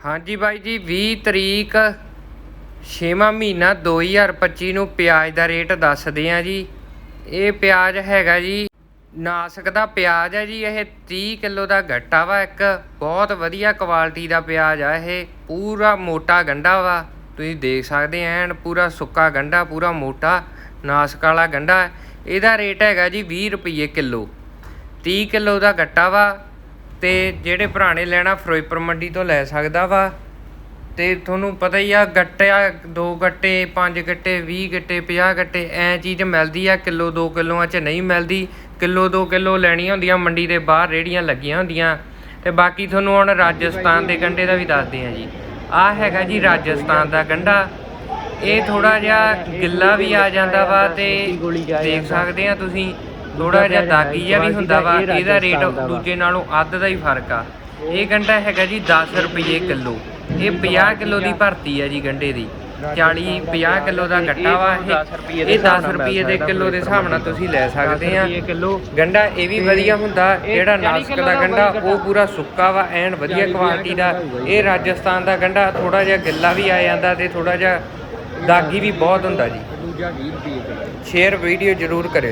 ਹਾਂਜੀ ਬਾਈ ਜੀ 20 ਤਰੀਕ 6ਵਾਂ ਮਹੀਨਾ 2025 ਨੂੰ ਪਿਆਜ਼ ਦਾ ਰੇਟ ਦੱਸਦੇ ਆ ਜੀ। ਇਹ ਪਿਆਜ਼ ਹੈਗਾ ਜੀ, ਨਾਸਕ ਦਾ ਪਿਆਜ਼ ਹੈ ਜੀ, ਇਹ 30 ਕਿਲੋ ਦਾ ਗੱਟਾ ਵਾ ਇੱਕ। ਬਹੁਤ ਵਧੀਆ ਕੁਆਲਿਟੀ ਦਾ ਪਿਆਜ਼ ਆ ਇਹ, ਪੂਰਾ ਮੋਟਾ ਗੰਡਾ ਵਾ। ਤੁਸੀਂ ਦੇਖ ਸਕਦੇ ਐਨ ਪੂਰਾ ਸੁੱਕਾ ਗੰਡਾ ਪੂਰਾ ਮੋਟਾ ਨਾਸਕ ਵਾਲਾ ਗੰਡਾ ਇਹਦਾ ਰੇਟ ਹੈਗਾ ਜੀ 20 ਰੁਪਏ ਕਿਲੋ। 30 ਕਿਲੋ ਦਾ ਗੱਟਾ ਵਾ ਤੇ ਜਿਹੜੇ ਭਰਾਣੇ ਲੈਣਾ ਫਿਰੋਜ਼ਪੁਰ ਮੰਡੀ ਤੋਂ ਲੈ ਸਕਦਾ ਵਾ। ਤੇ ਤੁਹਾਨੂੰ ਪਤਾ ਹੀ ਆ, ਗੱਟਿਆ, ਦੋ ਗੱਟੇ, ਪੰਜ ਗੱਟੇ 20 ਗੱਟੇ 50 ਗੱਟੇ, ਐ ਚੀਜ਼ ਮਿਲਦੀ ਆ, ਕਿਲੋ 2 ਕਿਲੋਆਂ ਚ ਨਹੀਂ ਮਿਲਦੀ। ਕਿਲੋ 2 ਕਿਲੋ ਲੈਣੀਆਂ ਹੁੰਦੀਆਂ, ਮੰਡੀ ਦੇ ਬਾਹਰ ਰੇੜੀਆਂ ਲੱਗੀਆਂ ਹੁੰਦੀਆਂ। ਤੇ ਬਾਕੀ ਤੁਹਾਨੂੰ ਹੁਣ ਰਾਜਸਥਾਨ ਦੇ ਗੰਡੇ ਦਾ ਵੀ ਦੱਸਦੇ ਆ ਜੀ। ਆ ਹੈਗਾ ਜੀ ਰਾਜਸਥਾਨ ਦਾ ਗੰਡਾ ਇਹ ਥੋੜਾ ਜਿਹਾ ਗਿੱਲਾ ਵੀ ਆ ਜਾਂਦਾ ਵਾ ਤੇ ਦੇਖ ਸਕਦੇ ਆ ਤੁਸੀਂ। ਥੋੜਾ ਜਿਹਾ ਦਾਗੀ ਜਿਹਾ ਵੀ ਹੁੰਦਾ ਵਾ ਇਹਦਾ ਰੇਟ ਦੂਜੇ ਨਾਲੋਂ ਅੱਧ ਦਾ ਹੀ ਫ਼ਰਕ ਆ। ਇਹ ਗੰਡਾ ਹੈਗਾ ਜੀ 10 ਰੁਪਏ ਕਿਲੋ। ਇਹ 50 ਕਿਲੋ ਦੀ ਭਰਤੀ ਹੈ ਜੀ ਗੰਡੇ ਦੀ। 40 50 ਕਿਲੋ ਦਾ ਗੱਟਾ ਵਾ ਇਹ ਇਹ 10 ਰੁਪਏ ਦੇ ਕਿਲੋ ਦੇ ਹਿਸਾਬ ਨਾਲ ਤੁਸੀਂ ਲੈ ਸਕਦੇ ਆ। ਗੰਡਾ ਇਹ ਵੀ ਵਧੀਆ ਹੁੰਦਾ ਜਿਹੜਾ ਨਾਸਕ ਦਾ ਗੰਡਾ ਉਹ ਪੂਰਾ ਸੁੱਕਾ ਵਾ ਐਨ ਵਧੀਆ ਕੁਆਲਿਟੀ ਦਾ ਇਹ ਰਾਜਸਥਾਨ ਦਾ ਗੰਡਾ ਥੋੜਾ ਜਿਹਾ ਗਿੱਲਾ ਵੀ ਆ ਜਾਂਦਾ ਤੇ ਥੋੜਾ ਜਿਹਾ ਦਾਗੀ ਵੀ ਬਹੁਤ ਹੁੰਦਾ ਜੀ। ਦੂਜਾ 20 ਰੁਪਏ ਸ਼ੇਅਰ ਵੀਡੀਓ ਜ਼ਰੂਰ ਕਰਿਓ।